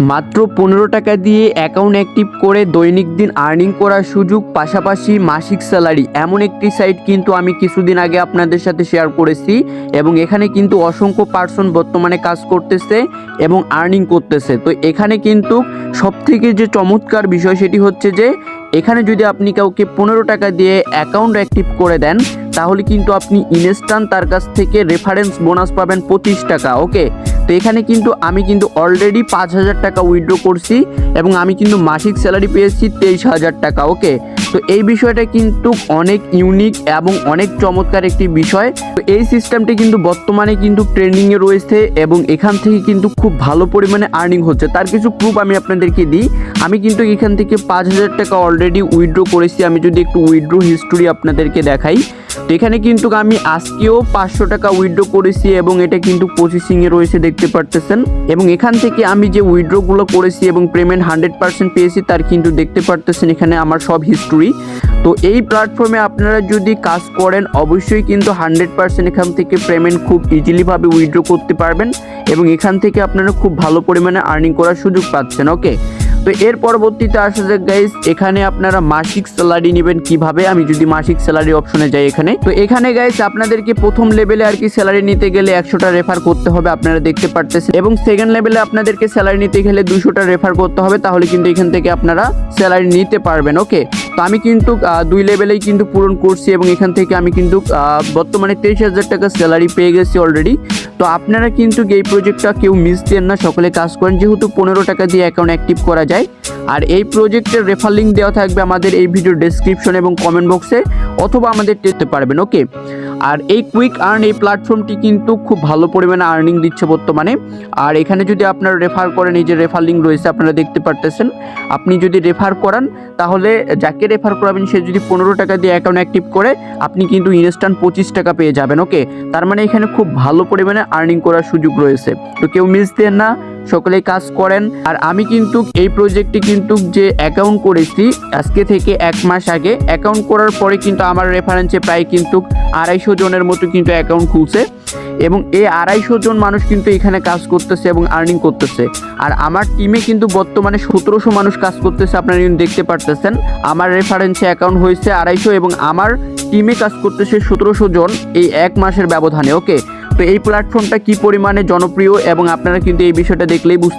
মাত্র পনেরো টাকা দিয়ে অ্যাকাউন্ট অ্যাক্টিভ করে দৈনিক দিন আর্নিং করার সুযোগ, পাশাপাশি মাসিক স্যালারি এমন একটি সাইট কিন্তু আমি কিছুদিন আগে আপনাদের সাথে শেয়ার করেছি এবং এখানে কিন্তু অসংখ্য পার্সন বর্তমানে কাজ করতেছে এবং আর্নিং করতেছে। তো এখানে কিন্তু সবথেকে যে চমৎকার বিষয় সেটি হচ্ছে যে, এখানে যদি আপনি কাউকে পনেরো টাকা দিয়ে অ্যাকাউন্ট অ্যাক্টিভ করে দেন, তাহলে কিন্তু আপনি ইনস্ট্যান্ট তার কাছ থেকে রেফারেন্স বোনাস পাবেন পঁচিশ টাকা ওকে তো এখানে কিন্তু আমি কিন্তু অলরেডি পাঁচ হাজার টাকা উইথড্র করছি এবং আমি কিন্তু মাসিক স্যালারি পেয়েছি তেইশ হাজার টাকা ওকে তো এই বিষয়টা কিন্তু অনেক ইউনিক এবং অনেক চমৎকার একটি বিষয়। তো এই সিস্টেমটি কিন্তু বর্তমানে কিন্তু ট্রেন্ডিংয়ে রয়েছে এবং এখান থেকে কিন্তু খুব ভালো পরিমাণে আর্নিং হচ্ছে। তার কিছু প্রুফ আমি আপনাদেরকে দিই। আমি কিন্তু এখান থেকে পাঁচ হাজার টাকা অলরেডি উইথড্র করেছি। আমি যদি একটু উইথড্র হিস্টোরি আপনাদেরকে দেখাই। তো এখানে কিন্তু আমি আজকেও পাঁচশো টাকা উইড্রো করেছি এবং এটা কিন্তু প্রসেসিংয়ে রয়েছে, দেখতে পারতেছেন। এবং এখান থেকে আমি যে উইথড্রগুলো করেছি এবং পেমেন্ট হান্ড্রেড পার্সেন্ট পেয়েছি, তার কিন্তু দেখতে পারতেছেন এখানে আমার সব হিস্টোরি তো এই প্ল্যাটফর্মে আপনারা যদি কাজ করেন, অবশ্যই কিন্তু হান্ড্রেড পার্সেন্ট এখান থেকে পেমেন্ট খুব ইজিলিভাবে উইড্রো করতে পারবেন এবং এখান থেকে আপনারা খুব ভালো পরিমাণে আর্নিং করার সুযোগ পাচ্ছেন ওকে তো এর পরবর্তীতে আসা যাক গাইস এখানে আপনারা মাসিক স্যালারি নেবেন কীভাবে? আমি যদি মাসিক স্যালারি অপশনে যাই এখানে। তো এখানে গাইস আপনাদেরকে প্রথম লেভেলে আর কি স্যালারি নিতে গেলে একশোটা রেফার করতে হবে, আপনারা দেখতে পারতেছেন। এবং সেকেন্ড লেভেলে আপনাদেরকে স্যালারি নিতে গেলে দুশোটা রেফার করতে হবে, তাহলে কিন্তু এখান থেকে আপনারা স্যালারি নিতে পারবেন ওকে তো আমি কিন্তু দুই লেভেলেই কিন্তু পূরণ করছি এবং এখান থেকে আমি কিন্তু বর্তমানে তেইশ হাজার টাকা স্যালারি পেয়ে গেছি অলরেডি তো আপনারা কিন্তু এই প্রজেক্টটা কেউ মিস দেন না, সকলে কাজ করেন। যেহেতু পনেরো টাকা দিয়ে অ্যাকাউন্ট অ্যাক্টিভ করা যায় আর এই প্রজেক্টের রেফার লিঙ্ক দেওয়া থাকবে আমাদের এই ভিডিও ডেসক্রিপশন এবং কমেন্ট বক্সে অথবা আমাদের দেখতে পারবেন ওকে আর এই কুইক আর্ন এই প্ল্যাটফর্মটি কিন্তু খুব ভালো পরিমাণে আর্নিং দিচ্ছে বর্তমানে। আর এখানে যদি আপনারা রেফার করেন, এই যে রেফার লিঙ্ক রয়েছে, আপনারা দেখতে পারতেছেন। আপনি যদি রেফার করান, তাহলে যাকে রেফার করাবেন, সে যদি পনেরো টাকা দিয়ে অ্যাকাউন্ট অ্যাক্টিভ করে, আপনি কিন্তু ইনস্ট্যান্ট পঁচিশ টাকা পেয়ে যাবেন ওকে তার মানে এখানে খুব ভালো পরিমাণে আর্নিং করার সুযোগ রয়েছে। তো কেউ মিস দেন না সকলেই কাজ করেন। আর আমি কিন্তু এই প্রজেক্টে কিন্তু যে অ্যাকাউন্ট করেছি, আজকে থেকে এক মাস আগে অ্যাকাউন্ট করার পরে কিন্তু আমার রেফারেন্সে প্রায় কিন্তু আড়াইশো জনের মতো কিন্তু অ্যাকাউন্ট খুলছে। এবং এই আড়াইশো জন মানুষ কিন্তু এখানে কাজ করতেছে এবং আর্নিং করতেছে। আর আমার টিমে কিন্তু বর্তমানে সতেরোশো মানুষ কাজ করতেছে, আপনারা কিন্তু দেখতে পারতেছেন। আমার রেফারেন্সে অ্যাকাউন্ট হয়েছে আড়াইশো এবং আমার টিমে কাজ করতেছে সতেরোশো জন এই এক মাসের ব্যবধানে ওকে তো এই প্ল্যাটফর্মটা কি পরিমাণে জনপ্রিয় এবং আপনারা কিন্তু এই বিষয়টা দেখলেই বুঝতে